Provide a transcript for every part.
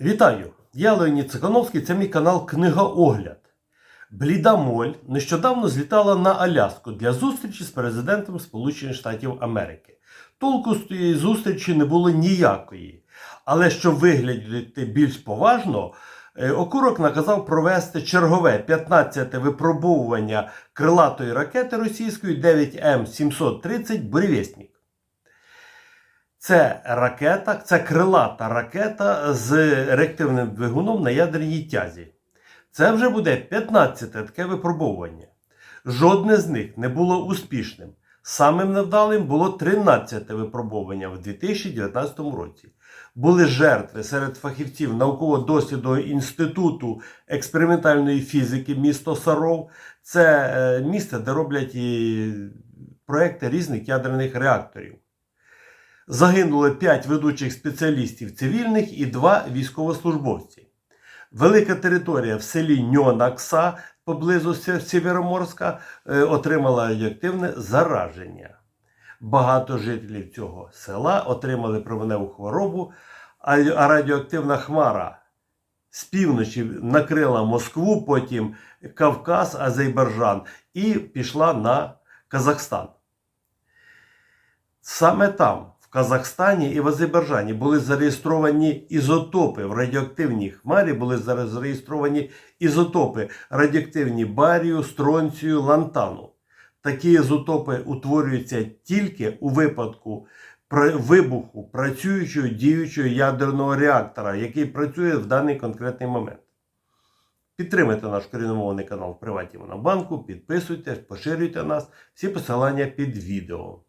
Вітаю! Я Леонід Цикановський, це мій канал Книга Огляд. Бліда Моль нещодавно злітала на Аляску для зустрічі з президентом Сполучених Штатів Америки. Толку з тієї зустрічі не було ніякої. Але щоб виглядати більш поважно, е, Окурок наказав провести чергове 15-те випробовування крилатої ракети російської 9М730 Буревєснік. Це ракета, це крилата ракета з реактивним двигуном на ядерній тязі. Це вже буде 15-те таке випробовування. Жодне з них не було успішним. Самим невдалим було 13-те випробовування в 2019 році. Були жертви серед фахівців науково-дослідного інституту експериментальної фізики місто Саров. Це е, місце, де роблять і проекти різних ядерних реакторів. Загинули 5 ведучих спеціалістів цивільних і 2 військовослужбовці. Велика територія в селі Ньонакса поблизу Сєвєроморська е, отримала радіоактивне зараження. Багато жителів цього села отримали променеву хворобу, а радіоактивна хмара з півночі накрила Москву, потім Кавказ, Азербайджан і пішла на Казахстан. Саме там, Казахстані і в Азербайджані, були зареєстровані ізотопи в радіоактивній хмарі, були заре- зареєстровані ізотопи радіоактивні барію, стронцію, лантану. Такі ізотопи утворюються тільки у випадку вибуху працюючого діючого ядерного реактора, який працює в даний конкретний момент. Підтримайте наш коріномовний канал в Приваті Монобанку, підписуйтесь, поширюйте нас. Всі посилання під відео.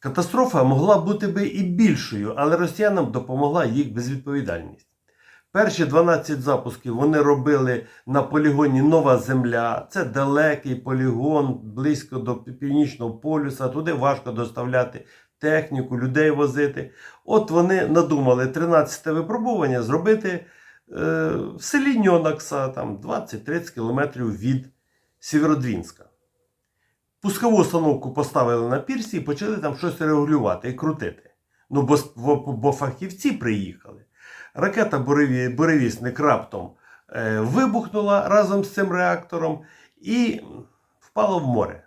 Катастрофа могла бути би і більшою, але росіянам допомогла їх безвідповідальність. Перші 12 запусків вони робили на полігоні Нова Земля. Це далекий полігон, близько до північного полюса. Туди важко доставляти техніку, людей возити. От вони надумали 13-те випробування зробити е, в селі Ньонакса, там 20-30 кілометрів від Сєвєродвінська. Пускову установку поставили на пірсі і почали там щось регулювати і крутити. Ну, бо, бо, фахівці приїхали. Ракета буреві, буревісник раптом е, вибухнула разом з цим реактором і впала в море.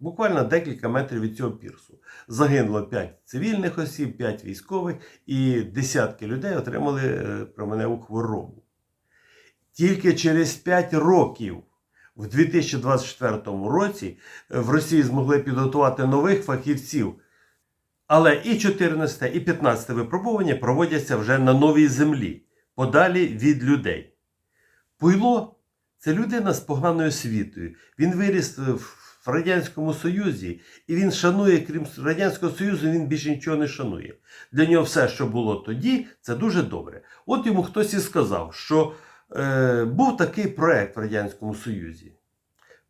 Буквально декілька метрів від цього пірсу. Загинуло 5 цивільних осіб, 5 військових, і десятки людей отримали е, променеву хворобу. Тільки через 5 років в 2024 році в Росії змогли підготувати нових фахівців. Але і 14 і 15 випробування проводяться вже на новій землі, подалі від людей. Пуйло це людина з поганою освітою. Він виріс в в Радянському Союзі, і він шанує, крім Радянського Союзу, він більше нічого не шанує. Для нього все, що було тоді, це дуже добре. От йому хтось і сказав, що е, був такий проект в Радянському Союзі.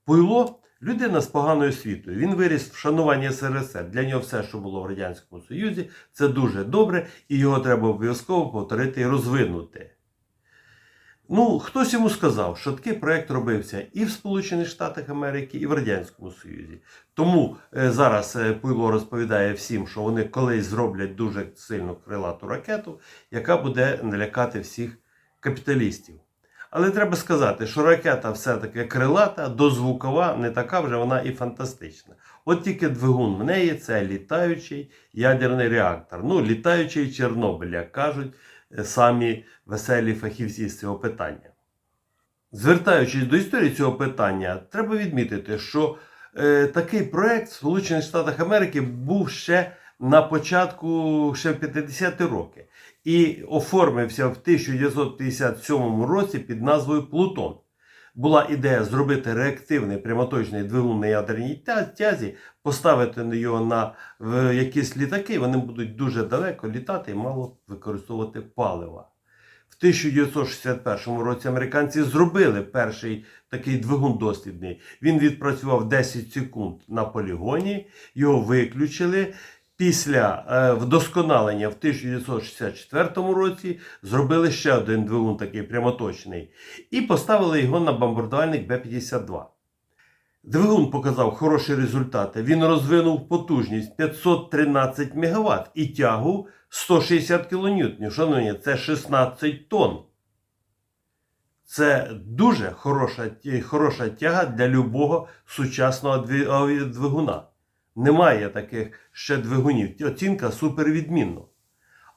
Пуйло людина з поганою освітою. Він виріс в шануванні СРСР. Для нього все, що було в Радянському Союзі, це дуже добре, і його треба обов'язково повторити і розвинути. Ну, хтось йому сказав, що такий проект робився і в Сполучених Штатах Америки, і в Радянському Союзі. Тому е, зараз е, Пуйло розповідає всім, що вони колись зроблять дуже сильну крилату ракету, яка буде налякати всіх капіталістів. Але треба сказати, що ракета все-таки крилата, дозвукова, не така вже вона і фантастична. От тільки двигун в неї це літаючий ядерний реактор. Ну, літаючий Чорнобиль, як кажуть е, самі веселі фахівці з цього питання. Звертаючись до історії цього питання, треба відмітити, що е, такий проект в Сполучених Штатах Америки був ще на початку ще в 50-ті роки і оформився в 1957 році під назвою Плутон. Була ідея зробити реактивний прямоточний двигун на ядерній тязі, поставити його на якісь літаки, вони будуть дуже далеко літати і мало використовувати палива. В 1961 році американці зробили перший такий двигун дослідний. Він відпрацював 10 секунд на полігоні, його виключили. Після е, вдосконалення в 1964 році зробили ще один двигун такий прямоточний і поставили його на бомбардувальник Б-52. Двигун показав хороші результати. Він розвинув потужність 513 МВт і тягу 160 кН. Шановні, це 16 тонн. Це дуже хороша, хороша тяга для любого сучасного двигуна. Немає таких ще двигунів. Оцінка супервідмінна.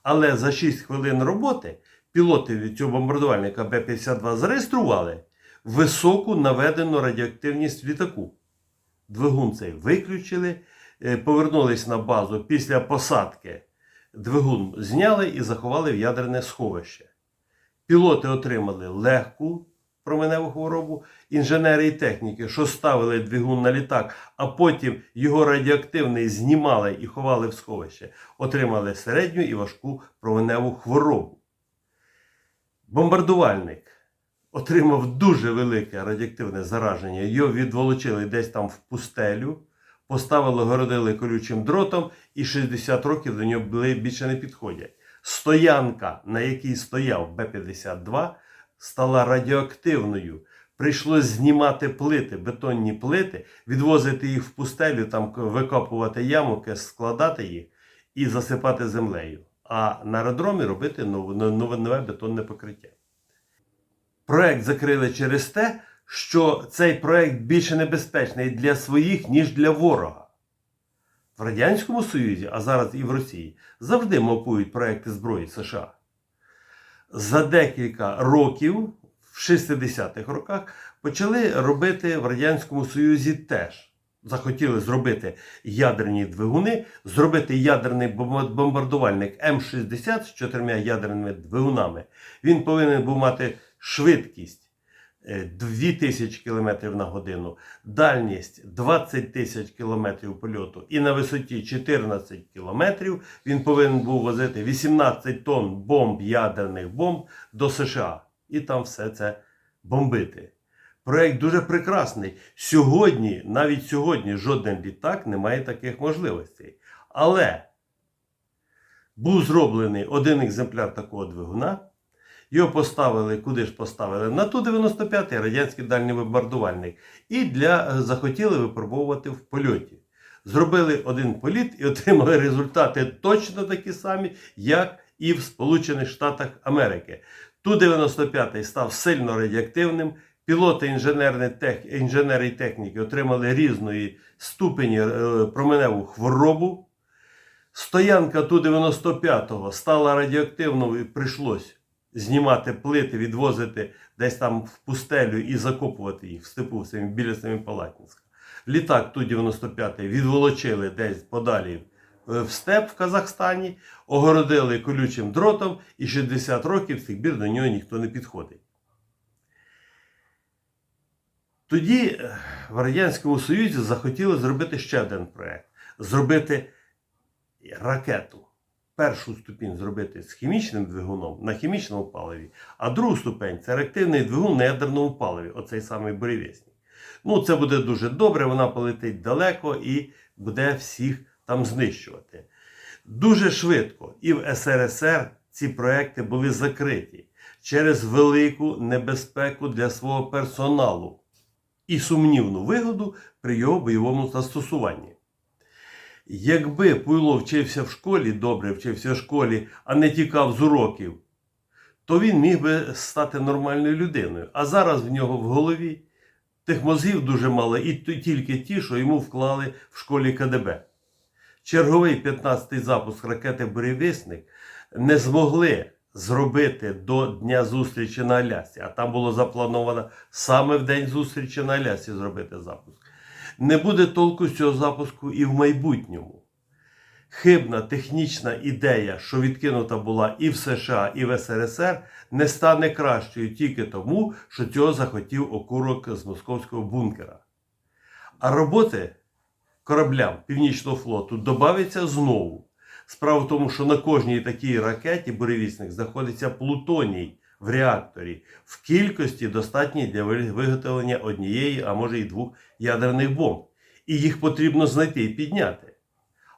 Але за 6 хвилин роботи пілоти від цього бомбардувальника Б-52 зареєстрували високу наведену радіоактивність літаку. Двигун цей виключили, е, повернулись на базу після посадки. Двигун зняли і заховали в ядерне сховище. Пілоти отримали легку променеву хворобу, інженери і техніки, що ставили двигун на літак, а потім його радіоактивний знімали і ховали в сховище, отримали середню і важку променеву хворобу. Бомбардувальник отримав дуже велике радіоактивне зараження. Його відволочили десь там в пустелю, поставили, городили колючим дротом, і 60 років до нього більше не підходять. Стоянка, на якій стояв Б-52, стала радіоактивною. Прийшлось знімати плити, бетонні плити, відвозити їх в пустелю, там викопувати ямки, складати їх і засипати землею. А на аеродромі робити нове, нове бетонне покриття. Проект закрили через те, що цей проект більше небезпечний для своїх, ніж для ворога. В Радянському Союзі, а зараз і в Росії, завжди мапують проекти зброї США. За декілька років, в 60-х роках, почали робити в Радянському Союзі теж. Захотіли зробити ядерні двигуни, зробити ядерний бомбардувальник М-60 з чотирма ядерними двигунами. Він повинен був мати швидкість 2000 км на годину, дальність 20 тисяч км польоту і на висоті 14 км він повинен був возити 18 тонн бомб ядерних бомб до США і там все це бомбити. Проект дуже прекрасний. Сьогодні, навіть сьогодні, жоден літак не має таких можливостей. Але був зроблений один екземпляр такого двигуна. Його поставили, куди ж поставили? На ту 95-й радянський дальній бомбардувальник. І для захотіли випробовувати в польоті. Зробили один політ і отримали результати точно такі самі, як і в Сполучених Штатах Америки. Ту-95 став сильно радіоактивним. Пілоти інженерні тех... інженери і техніки отримали різної ступені е, променеву хворобу. Стоянка Ту-95 стала радіоактивною і прийшлось знімати плити, відвозити десь там в пустелю і закопувати їх в степу самі, біля Семипалатінська. Літак Ту-95 відволочили десь подалі е, в степ в Казахстані, огородили колючим дротом, і 60 років з тих бір до нього ніхто не підходить. Тоді е, в Радянському Союзі захотіли зробити ще один проект: зробити ракету. Першу ступінь зробити з хімічним двигуном на хімічному паливі, а другу ступень це реактивний двигун на ядерному паливі, оцей самий буревісник. Ну, це буде дуже добре, вона полетить далеко і буде всіх там знищувати. Дуже швидко і в СРСР ці проекти були закриті через велику небезпеку для свого персоналу і сумнівну вигоду при його бойовому застосуванні. Якби Пуйло вчився в школі, добре вчився в школі, а не тікав з уроків, то він міг би стати нормальною людиною. А зараз в нього в голові тих мозгів дуже мало, і тільки ті, що йому вклали в школі КДБ. Черговий 15-й запуск ракети Буревісник не змогли зробити до Дня зустрічі на Алясці, а там було заплановано саме в день зустрічі на Алясці зробити запуск. Не буде толку з цього запуску і в майбутньому. Хибна технічна ідея, що відкинута була і в США, і в СРСР, не стане кращою тільки тому, що цього захотів окурок з московського бункера. А роботи кораблям Північного флоту додавиться знову. Справа в тому, що на кожній такій ракеті буревісник знаходиться плутоній в реакторі в кількості достатній для виготовлення однієї, а може і двох ядерних бомб. І їх потрібно знайти і підняти.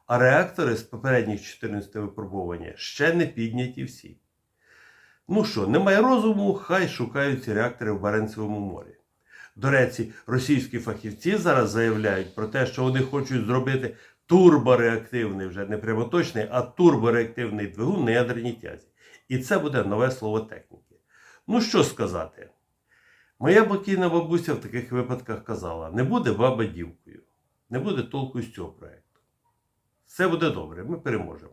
А реактори з попередніх 14 випробування ще не підняті всі. Ну що, немає розуму, хай шукають ці реактори в Баренцевому морі. До речі, російські фахівці зараз заявляють про те, що вони хочуть зробити турбореактивний, вже не прямоточний, а турбореактивний двигун на ядерній тязі. І це буде нове слово техніки. Ну що сказати? Моя покійна бабуся в таких випадках казала: не буде баба дівкою, не буде толку з цього проєкту. Все буде добре, ми переможемо.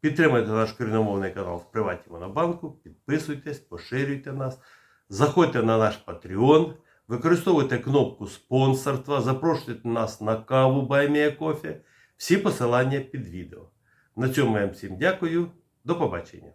Підтримайте наш корінномовний канал в Приваті Монобанку, підписуйтесь, поширюйте нас, заходьте на наш Patreon, використовуйте кнопку спонсорства, запрошуйте нас на каву Баймія Кофі. Всі посилання під відео. На цьому я вам всім дякую. До побачення.